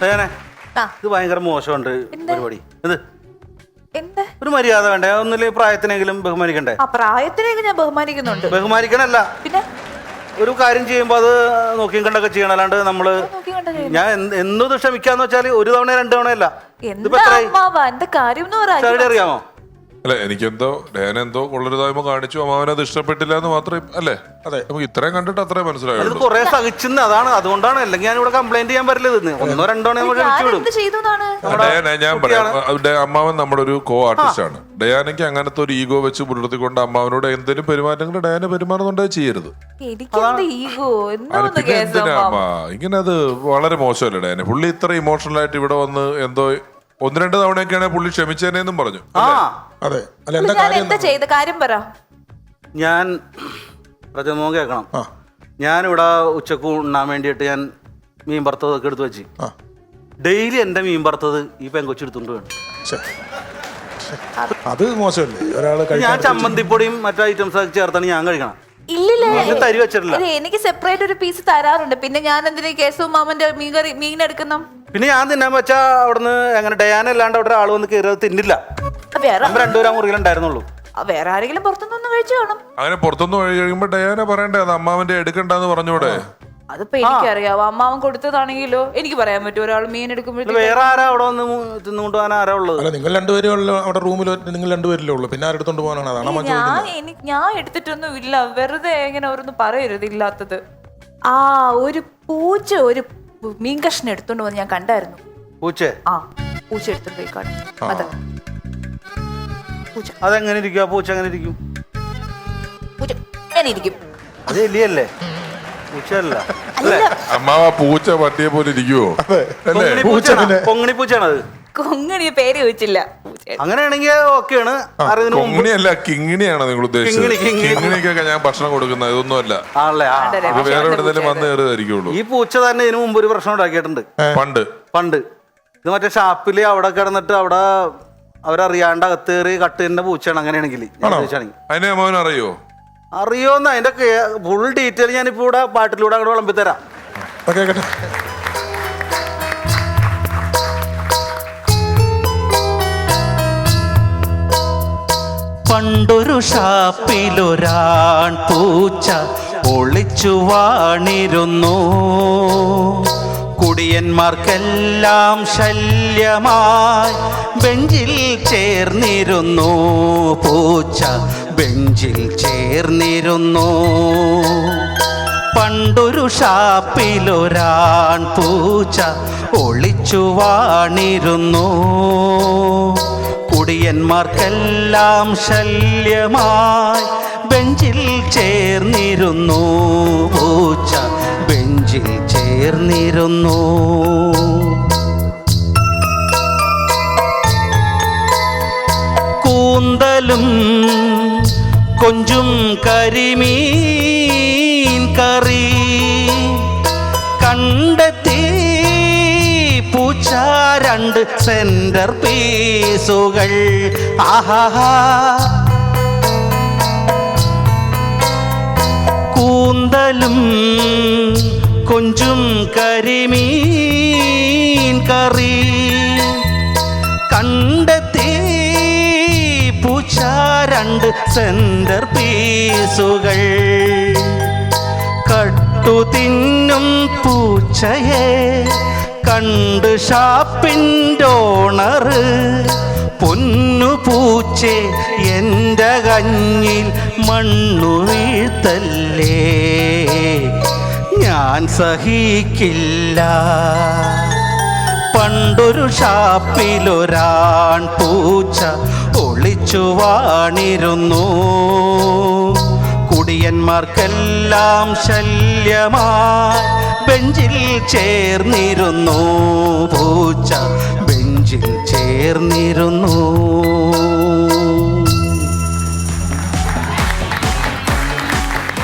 ഡയാനെ ആ. ഇത് ഭയങ്കര മോശമുണ്ട്? പരിപാടി. എന്ത്? ഒരു മര്യാദ വേണ്ടേ? ഒന്നില്ലേ പ്രായത്തിനെങ്കിലും ബഹുമാനിക്കണ്ടേ? ആ പ്രായത്തിലേക്ക് ഞാൻ ബഹുമാനിക്കുന്നുണ്ട്. ബഹുമാനിക്കണല്ല. പിന്നെ? ഒരു കാര്യം ചെയ്യുമ്പോൾ അത് നോക്കിയും കണ്ടൊക്കെ ചെയ്യണം. അല്ലാണ്ട് നമ്മൾ നോക്കി കണ്ട ഞാൻ എന്ത് എന്നും ഇത് ക്ഷമിക്കാന്ന് വെച്ചാൽ ഒരു തവണ രണ്ട് തവണയല്ല ഇതിപ്പോ എന്താ എത്രയായി? അമ്മാവ? എന്താ കാര്യം എന്ന് സാറിന് പറയാ അറിയാമോ അല്ല എനിക്കെന്തോ ഡയാന എന്തോ കൊള്ളരുതായ്മ കാണിച്ചു അമ്മാവൻ അത് ഇഷ്ടപ്പെട്ടില്ല എന്ന് മാത്രമേ അല്ലേ? അതെ. നമുക്ക് ഇത്രയും കണ്ടിട്ട് അത്രേ ഇത് മനസ്സിലായുള്ളൂ കുറെ സഹിച്ചെന്ന് അതാണ്. അതുകൊണ്ടാണ് അല്ലെങ്കിൽ ഞാൻ ഇവിടെ കംപ്ലൈന്റ് ചെയ്യാൻ പറ്റില്ല ഇത്. ഒന്നോ രണ്ടോ നമ്മൾ ഞാൻ ക്ഷമിച്ചു വിടും. എന്ത് ചെയ്തു എന്നാണ്? ഡയാന ഞാൻ പറയാം. അത് ഡയ- അമ്മാവൻ നമ്മുടെ ഒരു കോ ആർട്ടിസ്റ്റ് ആണ്. ഡയാനയ്ക്ക് അങ്ങനത്തെ ഒരു ഈഗോ വെച്ച് പുലർത്തിക്കൊണ്ട് അമ്മാവനോട് എന്തെങ്കിലും പെരുമാറ്റങ്ങൾ ഡയാന പെരുമാറുന്നുണ്ടോ ചെയ്യരുത്. എനിക്കെന്ത് ഈഗോ അത് എന്തോന്ന് പിന്നെ കേസ് എന്തിനാ അമ്മ? ഇങ്ങനെ അത് വളരെ മോശമല്ലേ ഡയാന? പുള്ളി ഇത്ര ഇമോഷണൽ ആയിട്ട് ഇവിടെ വന്ന് എന്തോ ഒന്ന് രണ്ട് തവണയൊക്കെയാണ് പുള്ളി ക്ഷമിച്ചേനെന്നും പറഞ്ഞു. ആ. അതെ. അല്ല എന്താ ഞാൻ കാര്യം എന്താ ചെയ്ത? കാര്യം പറ. ഞാൻ പ്രജമോൻ കേൾക്കണം. ആ. ഞാനിവിടെ ഉച്ചയ്ക്ക് ഉണ്ണാൻ വേണ്ടിയിട്ട് ഞാൻ മീൻ വറുത്തതൊക്കെ എടുത്ത് വെച്ച്. ആ. ഡെയിലി എന്റെ മീൻ വറുത്തത് ഈ പെങ്കൊച്ചെടുത്തോണ്ട് വേണം ശ്ശെ. ശ്ശെ. അത് മോശമല്ലേ? ഒരാൾ ഞാൻ ചമ്മന്തിപ്പൊടിയും മറ്റു ഐറ്റംസ് ഒക്കെ ചേർത്താണ് ഞാൻ കഴിക്കണം. ഇല്ലില്ല? തരി വെച്ചിട്ടില്ല എനിക്ക് സെപ്പറേറ്റ് ഒരു പീസ് തരാറുണ്ട്. പിന്നെ ഞാൻ എന്തിനാ കേസവും മാമന്റെ മീൻ കറി മീൻ എടുക്കുന്ന പിന്നെ ഞാൻ തിന്നാൻ വെച്ചാ അവിടുന്ന് അങ്ങനെ ഡയാന അല്ലാണ്ട് അവിടെ ആൾ വന്ന് കയറി അത് തിന്നില്ല. വേറെ നമ്മൾ രണ്ടുപേരാ മുറിയിലുണ്ടായിരുന്നുള്ളൂ ആ, വേറെ ആരെങ്കിലും പുറത്തുനിന്ന് കഴിച്ചു കാണും. അങ്ങനെ പുറത്തുനിന്ന് വഴി കഴിയുമ്പോ ഡയാന പറയണ്ടേ? അത് അമ്മാവന്റെ എടുക്കണ്ടെന്ന് പറഞ്ഞൂടെ? അതിപ്പോ എനിക്കറിയാവോ അമ്മാവൻ കൊടുത്തതാണെങ്കിലോ? എനിക്ക് പറയാൻ പറ്റും. ഒരാൾ മീൻ എടുക്കുമ്പോഴത്തേക്ക് വേറെ ആരാ അവിടെ വന്ന് മു- തിന്നുകൊണ്ട് പോകാൻ ആരാ ഉള്ളത്? അല്ല നിങ്ങൾ രണ്ടുപേരും ഉള്ള അവിടെ റൂമിൽ നിങ്ങൾ രണ്ടുപേരിലേ ഉള്ളൂ. പിന്നെ ആരെടുത്തോണ്ട് പോകാനാണ്? അതാണ് അമ്മ ഞാൻ ചോദിക്കുന്നത്. എനിക്ക് ഞാൻ എടുത്തിട്ടൊന്നും ഇല്ല. വെറുതെ എങ്ങനെ ഓരോന്ന് പറയരുത് ഇല്ലാത്തത്. ആ ഒരു പൂച്ച ഒരു മീൻ കഷ്ണം എടുത്തോണ്ട് വന്ന് ഞാൻ കണ്ടായിരുന്നു. പൂച്ചേ? ആ പൂച്ച എടുത്തോണ്ട് പോയി കാണും. അതെ. പൂച്ച. അതെങ്ങനെ ഇരിക്കും? ആ പൂച്ച എങ്ങനെ ഇരിക്കും? പൂച്ച ഞാൻ ഇരിക്കും. അത് എലിയല്ലേ? പൂച്ചയല്ല. അല്ലേ. അമ്മാവ പൂച്ച പട്ടിയെ പോലെ ഇരിക്കുവോ? അല്ലേ? കൊങ്ങിണി പൂച്ചയാണോ? പൂച്ചയാണത്? കൊങ്ങണി പേര് ചോദിച്ചില്ല. അങ്ങനെയാണെങ്കിൽ ഓക്കെയാണ്. കൊങ്ങിണിയല്ല കിങ്ങിണിയാണോ നിങ്ങൾ ഉദ്ദേശിച്ചത്. കിങ്ങിണി, കിങ്ങിണി. കിങ്ങിണിക്കൊക്കെ ഞാൻ ഭക്ഷണം കൊടുക്കുന്നത് ഇതൊന്നും അല്ല ആണല്ലേ? ആ. അതെ, ഇത് വേറെ വന്ന് കയറിയതായിരിക്കുള്ളൂ. ഈ പൂച്ച തന്നെ ഇതിനു മുമ്പ് ഒരു പ്രശ്നം ഉണ്ടാക്കിയിട്ടുണ്ട്. പണ്ട്. പണ്ട്. ഇത് മറ്റേ ഷാപ്പിൽ അവിടെ കിടന്നിട്ട് അവിടെ അവരറിയാണ്ട് അകത്ത് കയറി കട്ടുന്ന പൂച്ചയാണ് അങ്ങനെയാണെങ്കിൽ. അതിനെ മോൻ അറിയോ? അറിയോന്ന് അതിന്റെ ഫുൾ ഡീറ്റെയിൽ ഞാനിപ്പോ ഇവിടെ പാട്ടിലൂടെ അങ്ങോട്ട് വിളമ്പി പണ്ടൊരു ഷാപ്പിലൊരാൺ പൂച്ച ഒളിച്ചു വാണിരുന്നു. കുടിയന്മാർക്കെല്ലാം ശല്യമായി ബെഞ്ചിൽ ചേർന്നിരുന്നു. പൂച്ച ബെഞ്ചിൽ ചേർന്നിരുന്നു. പണ്ടൊരു ഷാപ്പിലൊരാൺ പൂച്ച ഒളിച്ചു വാണിരുന്നു. കുടിയന്മാർക്കെല്ലാം ശല്യമായി ബെഞ്ചിൽ ചേർന്നിരുന്നു. പൂച്ച ബെഞ്ചിൽ ചേർന്നിരുന്നു. കൂന്തലും കൊഞ്ചും കരിമീൻ കറി പൂച്ച രണ്ട് സെന്റർ പീസുകൾ ആഹാ കൂന്തലും കൊഞ്ചും കരിമീൻ കറി. കണ്ടെത്തി പൂച്ച രണ്ട് സെന്റർ പീസുകൾ കട്ടു തിന്നും പൂച്ചയെ കണ്ട് ഷാപ്പിന്റെ ഓണറ് പൊന്നു പൂച്ചെ എന്റെ കഞ്ഞിൽ മണ്ണു വീഴ്ത്തല്ലേ? ഞാൻ സഹിക്കില്ല. പണ്ടൊരു ഷാപ്പിലൊരാൺ പൂച്ച ഒളിച്ചു വാണിരുന്നു. കുടിയന്മാർക്കെല്ലാം ശല്യമായി ബെഞ്ചിൽ ചേർന്നിരുന്നു പൂച്ച. ബെഞ്ചിൽ ചേർന്നിരുന്നു